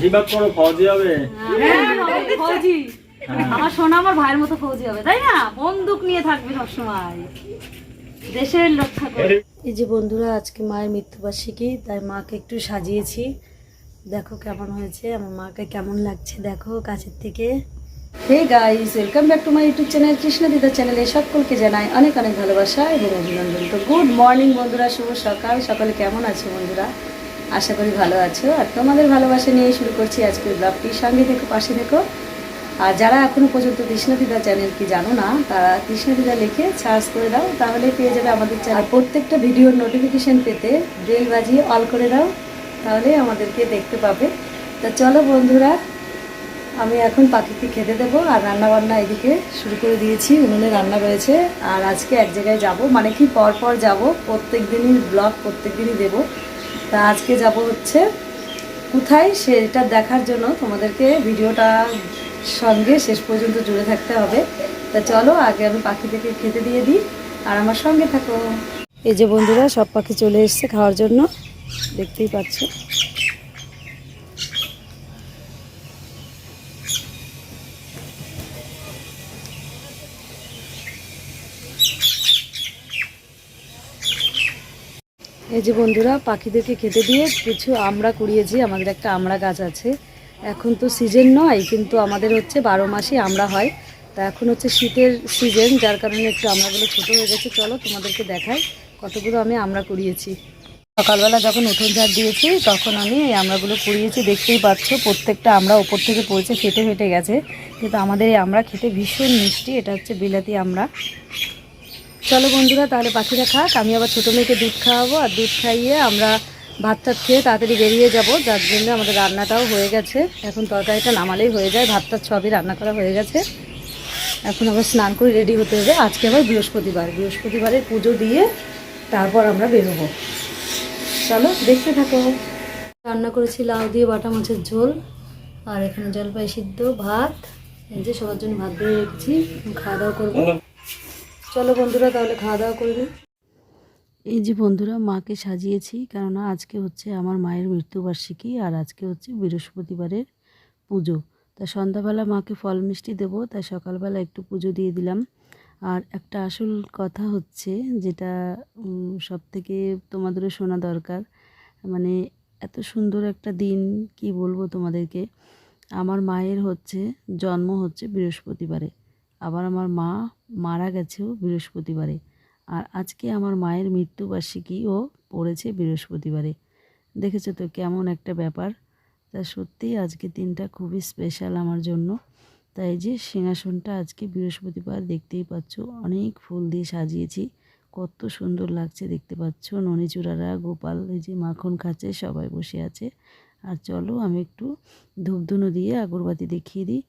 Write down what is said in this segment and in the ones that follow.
আশীর্বাদ করো ফৌজি হবে। হ্যাঁ, ফৌজি। হ্যাঁ। আমার সোনা আমার ভাইয়ের মতো ফৌজি হবে তাই না? বন্দুক নিয়ে থাকবে সবসময়। দেশের রক্ষা করে। এই যে বন্ধুরা আজকে মায়ের মৃত্যুবার্ষিকী তাই মাকে একটু সাজিয়েছি। দেখো কেমন হয়েছে আমার মাকে কেমন লাগছে দেখো কাছের থেকে। Hey guys welcome back to my YouTube channel Krishna Dida চ্যানেলে সকলকে জানাই অনেক অনেক ভালোবাসা এবং অভিনন্দন। তো গুড মর্নিং বন্ধুরা শুভ সকাল। সকালে কেমন আছো বন্ধুরা? আশা করি ভালো আছো। আর তোমাদের ভালোবাসা নিয়ে শুরু করছি আজকের ব্লগটি। সঙ্গে দেখো পাশে থেকো। আর যারা এখনও পর্যন্ত কৃষ্ণ দিদা চ্যানেল কি জানো না, তারা কৃষ্ণ দিদা লিখে সার্চ করে দাও, তাহলে পেয়ে যাবে আমাদের চ্যানেল প্রত্যেকটা ভিডিওর নোটিফিকেশন পেতে বেল বাজিয়ে অল করে দাও, তাহলে আমাদেরকে দেখতে পাবে। তা চলো বন্ধুরা, আমি এখন পাখিকে খেতে দেবো, আর রান্নাবান্না এদিকে শুরু করে দিয়েছি, উনুনে রান্না রয়েছে। আর আজকে এক জায়গায় যাব মানে কি পর পর যাব প্রত্যেক দিনই ব্লগ প্রত্যেক দিনই দেবো। তা আজকে যাব হচ্ছে কোথায় সেটা দেখার জন্য তোমাদেরকে ভিডিওটা সঙ্গে শেষ পর্যন্ত জুড়ে থাকতে হবে। তা চলো আগে আমি পাখিদেরকে খেতে দিয়ে দিই, আর আমার সঙ্গে থাকো। এই যে বন্ধুরা, সব পাখি চলে এসছে খাওয়ার জন্য। দেখতেই পাচ্ছ। এই যে বন্ধুরা, পাখিদেরকে খেতে দিয়ে কিছু আমরা কুড়িয়েছি। আমাদের একটা আমড়া গাছ আছে। এখন তো সিজন নয়, কিন্তু আমাদের হচ্ছে বারো মাসই আমরা হয়। তা এখন হচ্ছে শীতের সিজন যার কারণে একটু আমড়াগুলো ছোটো হয়ে গেছে। চলো তোমাদেরকে দেখাই কতগুলো আমি আমরা কুড়িয়েছি। সকালবেলা যখন উঠোন ঝাড় দিয়েছি, তখন আমি এই আমড়াগুলো কুড়িয়েছি। দেখতেই পাচ্ছ, প্রত্যেকটা আমরা ওপর থেকে পড়েছে, ফেটে ফেটে গেছে। কিন্তু আমাদের এই আমরা খেতে ভীষণ মিষ্টি, এটা হচ্ছে বিলাতি আমড়া চলো বন্ধুরা, তাহলে পাখিরা খাক। আমি আবার ছোটো মেয়েকে দুধ খাওয়াবো আর দুধ খাইয়ে আমরা ভাত টাত খেয়ে তাড়াতাড়ি বেরিয়ে যাব। যার জন্য আমাদের রান্নাটাও হয়ে গেছে। এখন তরকারিটা নামালেই হয়ে যায়। ভাত টাত সবই রান্না করা হয়ে গেছে। এখন আবার স্নান করে রেডি হতে হবে। আজকে আবার বৃহস্পতিবার। বৃহস্পতিবারের পুজো দিয়ে তারপর আমরা বেরোবো। চলো, দেখতে থাকো। রান্না করেছি লাউ দিয়ে বাটা মাছের ঝোল। আর এখানে জলপাই সিদ্ধ, ভাত। এই যে সবার জন্য ভাত দিয়ে রেখেছি। খাওয়া দাওয়া করব। চলো বন্ধুরা, তাহলে খাওয়া দাওয়া করে এই যে বন্ধুরা, মাকে সাজিয়েছি, কেননা আজকে হচ্ছে আমার মায়ের মৃত্যুবার্ষিকী আর আজকে হচ্ছে বৃহস্পতিবারের পুজো। তা সন্ধ্যাবেলা মাকে ফল মিষ্টি দেবো তাই সকালবেলা একটু পুজো দিয়ে দিলাম। আর একটা আসল কথা হচ্ছে, যেটা সব থেকে তোমাদেরও শোনা দরকার মানে এত সুন্দর একটা দিন, কি বলব তোমাদেরকে? আমার মায়ের হচ্ছে, জন্ম হচ্ছে বৃহস্পতিবারে। আবার আমার মা মারা গেছেও বৃহস্পতিবারে। আর আজকে আমার মায়ের মৃত্যুবার্ষিকীও পড়েছে বৃহস্পতিবারে। দেখেছ তো কেমন একটা ব্যাপার? তা সত্যিই আজকে দিনটা খুবই স্পেশাল আমার জন্য। তাই যে সিংহাসনটা আজকে বৃহস্পতিবার দেখতেই পাচ্ছ, অনেক ফুল দিয়ে সাজিয়েছি। কত সুন্দর লাগছে দেখতে পাচ্ছ। ননিচূড়ারা, গোপাল, এই যে মাখন খাচ্ছে, সবাই বসে আছে। আর চলো আমি একটু ধূপধুনো দিয়ে আগরবাতি দেখিয়ে দিই।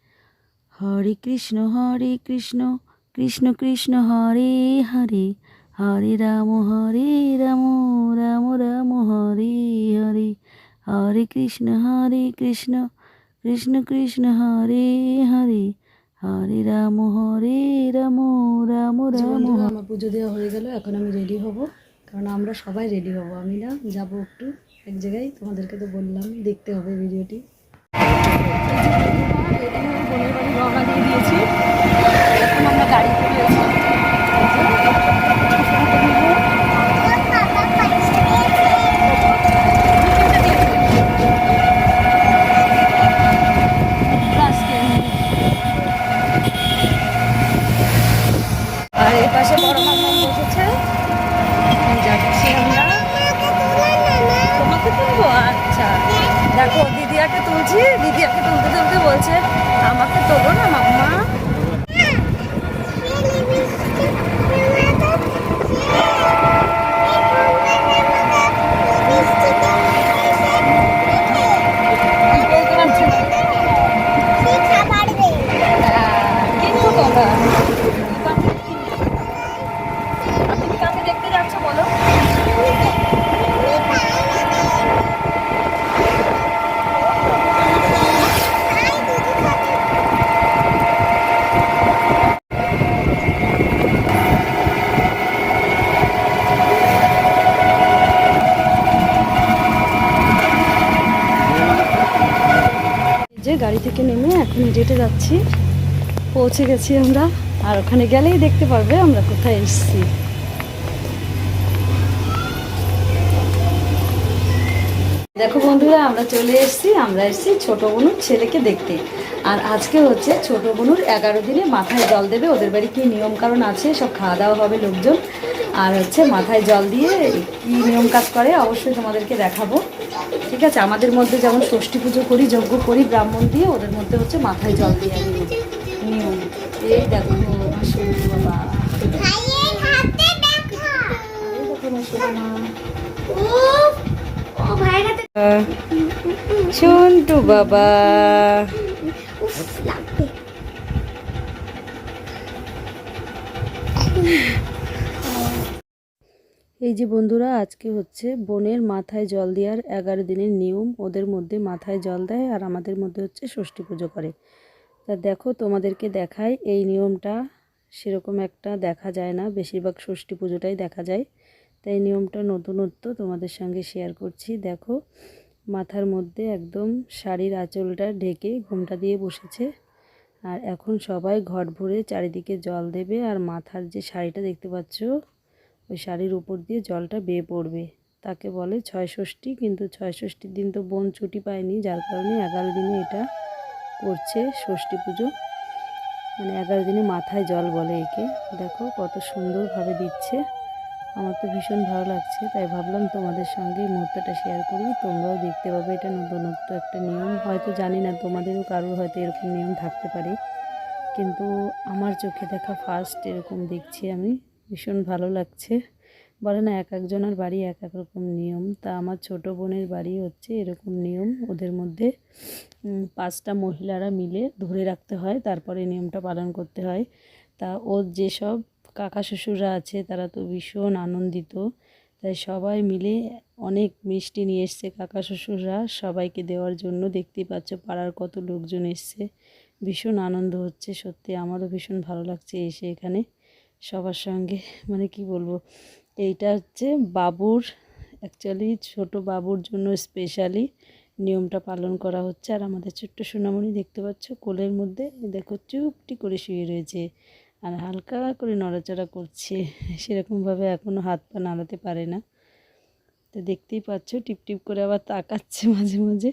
হরে কৃষ্ণ হরে কৃষ্ণ কৃষ্ণ কৃষ্ণ, হরে হরে হরে রাম হরে রাম রাম রাম, হরে হরে হরে কৃষ্ণ হরে কৃষ্ণ কৃষ্ণ কৃষ্ণ, হরে হরে হরে রাম হরে রাম রাম রাম। আমার পুজো দেওয়া হয়ে গেল, এখন আমি রেডি হব, কারণ আমরা সবাই রেডি হব। আমি না, যাব একটু, এক জায়গায় তোমাদেরকে তো বললাম, দেখতে হবে ভিডিওটি বোনের বাড়ি রওনা দিয়ে দিয়েছি। এখন আমরা গাড়ি করেছি আর এই পাশে বড় মামা বসেছে যাচ্ছি আমরা তোমাকে তুলবো আচ্ছা দেখো দিদিয়াকে তুলছি দিদিয়াকে তুলতে তুলতে বলছে আমাকে তোলো না মাম্মা বলতে পারছি না। হ্যাঁ, কিনবো তো আমরা। আর তুমি কাকে দেখতে যাচ্ছ বলো যে গাড়ি থেকে নেমে এখন হেঁটে যাচ্ছি। পৌঁছে গেছি আমরা। আর ওখানে গেলেই দেখতে পারবে আমরা কোথায় এসেছি। দেখো বন্ধুরা আমরা চলে এসেছি আমরা এসেছি ছোট বোনুর ছেলেকে দেখতে। আর আজকে হচ্ছে ছোট বোনুর এগারো দিনে মাথায় জল দেবে ওদের বাড়ি কী নিয়ম কারণ আছে? সব খাওয়া দাওয়া হবে লোকজন। আর হচ্ছে মাথায় জল দিয়ে কী নিয়ম কাজ করে অবশ্যই তোমাদেরকে দেখাবো। ঠিক আছে? আমাদের মধ্যে যেমন ষষ্ঠী পুজো করি যজ্ঞ করি ব্রাহ্মণ দিয়ে ওদের মধ্যে হচ্ছে মাথায় জল দিয়ে নিয়ম। নিয়ম। এই দেখো বাবা। দেখো সন্টু বাবা। এই যে বন্ধুরা আজকে হচ্ছে বোনের মাথায় জল দেওয়ার এগারো দিনের নিয়ম। ওদের মধ্যে মাথায় জল দেয় আর আমাদের মধ্যে হচ্ছে ষষ্ঠী পুজো করে। তা দেখো তোমাদেরকে দেখায় এই নিয়মটা সেরকম একটা দেখা যায় না। বেশিরভাগ ষষ্ঠী পুজোটাই দেখা যায়। তাই নিয়মটা নতুনত্ব তোমাদের সঙ্গে শেয়ার করছি। দেখো, মাথার মধ্যে একদম শাড়ির আঁচলটা ঢেকে ঘুমটা দিয়ে বসেছে। আর এখন সবাই ঘট ভরে চারিদিকে জল দেবে আর মাথার যে শাড়িটা দেখতে পাচ্ছ, ওই শাড়ির উপর দিয়ে জলটা বেয়ে পড়বে। তাকে বলে ছয় ষষ্ঠী, কিন্তু ছয় ষষ্ঠীর দিন তো বোন ছুটি পায়নি, যার কারণে এগারো দিনে এটা করছে ষষ্ঠী পুজো। মানে এগারো দিনে মাথায় জল বলে একে। দেখো কত সুন্দরভাবে দিচ্ছে। আমার তো ভীষণ ভালো লাগছে, তাই ভাবলাম তোমাদের সঙ্গে মুহূর্তটা শেয়ার করি। তোমরাও দেখতে পাবে এটা নতুনত্ব একটা নিয়ম। হয়তো জানি না তোমাদেরও কারোর হয়তো এরকম নিয়ম থাকতে পারে, কিন্তু আমার চোখে দেখা ফার্স্ট এরকম দেখছি আমি। ভীষণ ভালো লাগছে। বলে না, এক একজনের বাড়ি এক এক রকম নিয়ম। তা আমার ছোট বোনের বাড়ি হচ্ছে এরকম নিয়ম। ওদের মধ্যে পাঁচটা মহিলারা মিলে ধরে রাখতে হয়, তারপরে নিয়মটা পালন করতে হয়। তা ওর যেসব কাকা শ্বশুররা আছে, তারা তো ভীষণ আনন্দিত। তাই সবাই মিলে অনেক মিষ্টি নিয়ে এসছে কাকা শ্বশুররা। সবাইকে দেওয়ার জন্য দেখতেই পাচ্ছ পাড়ার কত লোকজন এসছে। ভীষণ আনন্দ হচ্ছে, সত্যি আমারও ভীষণ ভালো লাগছে এসে এখানে সবার সঙ্গে। মানে কি বলব, এইটা হচ্ছে বাবুর অ্যাকচুয়ালি ছোট বাবুর জন্য স্পেশালি নিয়মটা পালন করা হচ্ছে। আর আমাদের ছোট্ট সোনামণি দেখতে পাচ্ছ কোলের মধ্যে, দেখো চুপটি করে শুয়ে রয়েছে। আর হালকা করে নড়াচড়া করছে। সেরকমভাবে এখনও হাত পা নাড়াতে পারে না। তো দেখতেই পাচ্ছ, টিপ টিপ করে আবার তাকাচ্ছে মাঝে মাঝে।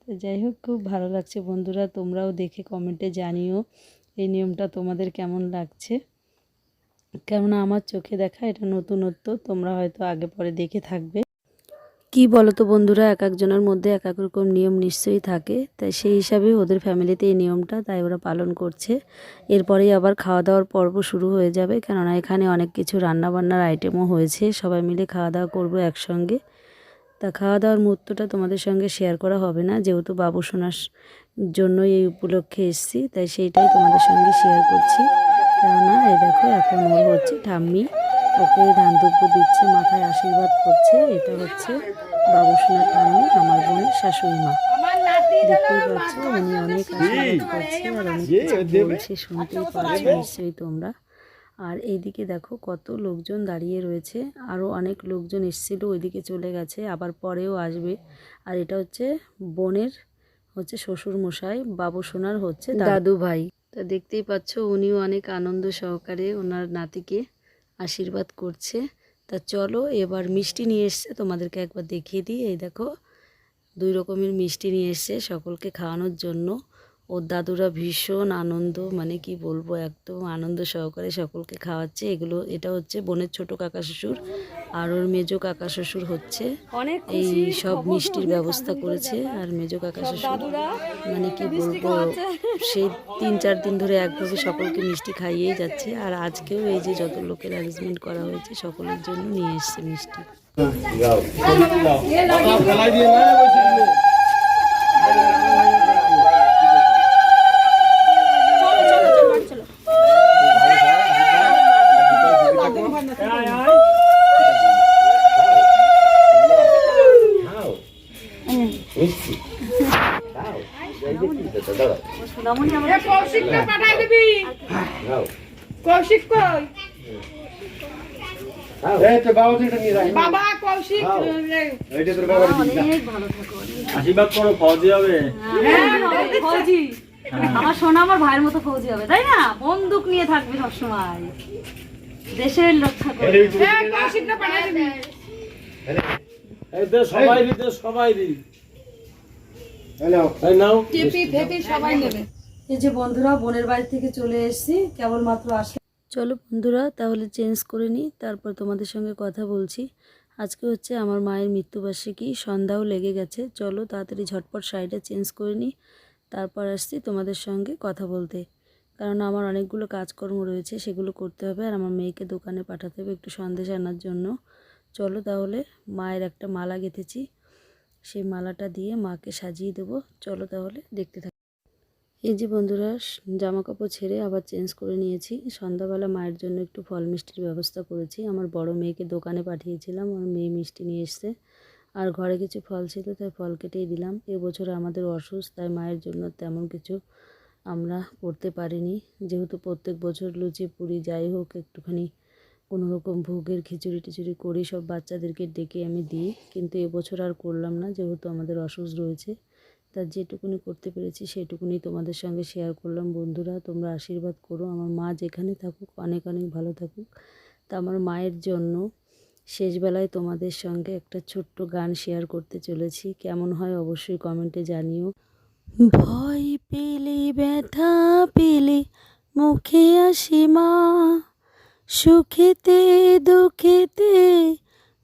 তো যাই হোক, খুব ভালো লাগছে বন্ধুরা, তোমরাও দেখে কমেন্টে জানিও এই নিয়মটা তোমাদের কেমন লাগছে। কেননা আমার চোখে দেখা এটা নতুনত্ব, তোমরা হয়তো আগে পরে দেখে থাকবে। কি বলো তো বন্ধুরা, এক একজনের মধ্যে এক এক রকম নিয়ম নিশ্চয়ই থাকে। তাই সেই হিসাবে ওদের ফ্যামিলিতে এই নিয়মটা তাই ওরা পালন করছে। এরপরেই আবার খাওয়া দাওয়ার পর্ব শুরু হয়ে যাবে। কেননা এখানে অনেক কিছু রান্নাবান্নার আইটেমও হয়েছে। সবাই মিলে খাওয়া দাওয়া করব একসঙ্গে। তা খাওয়া দাওয়ার মুহূর্তটা তোমাদের সঙ্গে শেয়ার করা হবে না। যেহেতু বাবু শোনার জন্যই এই উপলক্ষে এসেছি, তাই সেইটাই তোমাদের সঙ্গে শেয়ার করছি। কেননা এই দেখো, এখন ওর হচ্ছে ঠাম্মি। ওকে ধান দুব্য দিচ্ছে মাথায় আশীর্বাদ করছে। এটা হচ্ছে বাবু সোনার ঠাম্মি আমার বোনের শাশুড়ি মা। দেখতেই পাচ্ছ উনি অনেক আশীর্বাদ করছে আর অনেক কিছু বলছে শুনতেই পাচ্ছ নিশ্চয়ই তোমরা। আর এইদিকে দেখো কত লোকজন দাঁড়িয়ে রয়েছে আরও অনেক লোকজন এসেছিল ওইদিকে চলে গেছে আবার পরেও আসবে। আর এটা হচ্ছে বোনের হচ্ছে শ্বশুর মশাই বাবু সোনার হচ্ছে দাদু। ভাই তা দেখতেই পাচ্ছ উনিও অনেক আনন্দ সহকারে ওনার নাতিকে আশীর্বাদ করছে। তা চলো এবার মিষ্টি নিয়ে এসছে, তোমাদেরকে একবার দেখিয়ে দিই। এই দেখো, দুই রকমের মিষ্টি নিয়ে এসছে সকলকে খাওয়ানোর জন্য। ওর দাদুরা ভীষণ আনন্দ মানে কি বলব একদম আনন্দ সহকারে সকলকে খাওয়াচ্ছে। এগুলো এটা হচ্ছে বোনের ছোট কাকা শ্বশুর আর ওর মেজো কাকা শ্বশুর হচ্ছে। এই সব মিষ্টির ব্যবস্থা করেছে আর মেজো কাকা শ্বশুর মানে কি বলব সেই তিন চার দিন ধরে একভাবে সকলকে মিষ্টি খাইয়েই যাচ্ছে আর আজকেও এই যে যত লোকের অ্যারেঞ্জমেন্ট করা হয়েছে সকলের জন্য নিয়ে এসছে মিষ্টি। কৌশিক কই? বাবা কৌশিক। আশীর্বাদ করো খাওয়া হবে। হ্যাঁ ফৌজি। আমার সোনা আমার ভাইয়ের মতো ফৌজি হবে তাই না? বন্দুক নিয়ে থাকবে সবসময়। দেশের রক্ষা করবে সবাই দিতে সবাই দি। এই নাও এই যে বন্ধুরা বোনের বাড়ি থেকে চলে এসেছি। কেবলমাত্র আসে চলো বন্ধুরা তাহলে চেঞ্জ করে নিই তারপর তোমাদের সঙ্গে কথা বলছি। আজকে হচ্ছে আমার মায়ের মৃত্যুবার্ষিকী সন্ধ্যাও লেগে গেছে। চলো তাড়াতাড়ি ঝটপট শাড়িটা চেঞ্জ করে নিই তারপর আসছি তোমাদের সঙ্গে কথা বলতে। কারণ আমার অনেকগুলো কাজকর্ম রয়েছে সেগুলো করতে হবে আর আমার মেয়েকে দোকানে পাঠাতে হবে একটু সন্দেশ আনার জন্য। চলো তাহলে মায়ের একটা মালা গেঁথেছি। সেই মালাটা দিয়ে মাকে সাজিয়ে দেবো। চলো তাহলে দেখতে থাকি। এই যে বন্ধুরা জামা কাপড় ছেড়ে আবার চেঞ্জ করে নিয়েছি। সন্ধ্যাবেলা মায়ের জন্য একটু ফল মিষ্টির ব্যবস্থা করেছি। আমার বড় মেয়েকে দোকানে পাঠিয়েছিলাম আমার মেয়ে মিষ্টি নিয়ে এসছে। আর ঘরে কিছু ফল ছিল, তাই ফল কেটেই দিলাম। এবছর আমাদের অসুস্থ, তাই মায়ের জন্য তেমন কিছু আমরা করতে পারিনি। যেহেতু প্রত্যেক বছর লুচি, পুরি, যাই হোক, একটুখানি কোনো রকম ভোগের খিচুড়ি টিচুড়ি করি সব বাচ্চাদেরকে ডেকে আমি দিই। কিন্তু এবছর আর করলাম না, যেহেতু আমাদের অসুস্থ রয়েছে। তার যেটুকুনি করতে পেরেছি সেটুকুনি তোমাদের সঙ্গে শেয়ার করলাম। বন্ধুরা, তোমরা আশীর্বাদ করো। আমার মা যেখানে থাকুক, অনেক অনেক ভালো থাকুক। তা আমার মায়ের জন্য শেষবেলায় তোমাদের সঙ্গে একটা ছোট্ট গান শেয়ার করতে চলেছি। কেমন হয় অবশ্যই কমেন্টে জানিও। ভয় পেলে, ব্যথা পেলে, মুখে আসি মা। সুখেতে, দুঃখেতে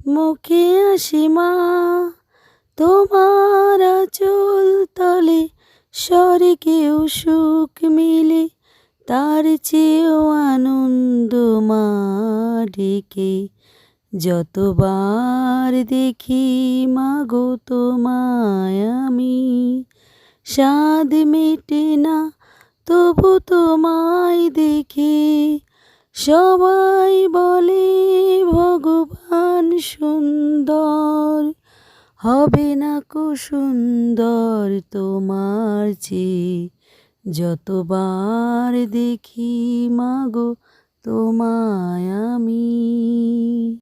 মুখে আসি মা। তোমার চল তলে স্বর্গেও সুখ মিলে, তার চেয়েও আনন্দ মা ডেকে। যতবার দেখি মাগো তোমায় আমি, স্বাদ মেটে না তবু তোমায় দেখে। সবাই বলে, ভগবান সুন্দর, হবে না কো সুন্দর তোমার চেয়ে। যতবার দেখি মাগো তোমায় আমি।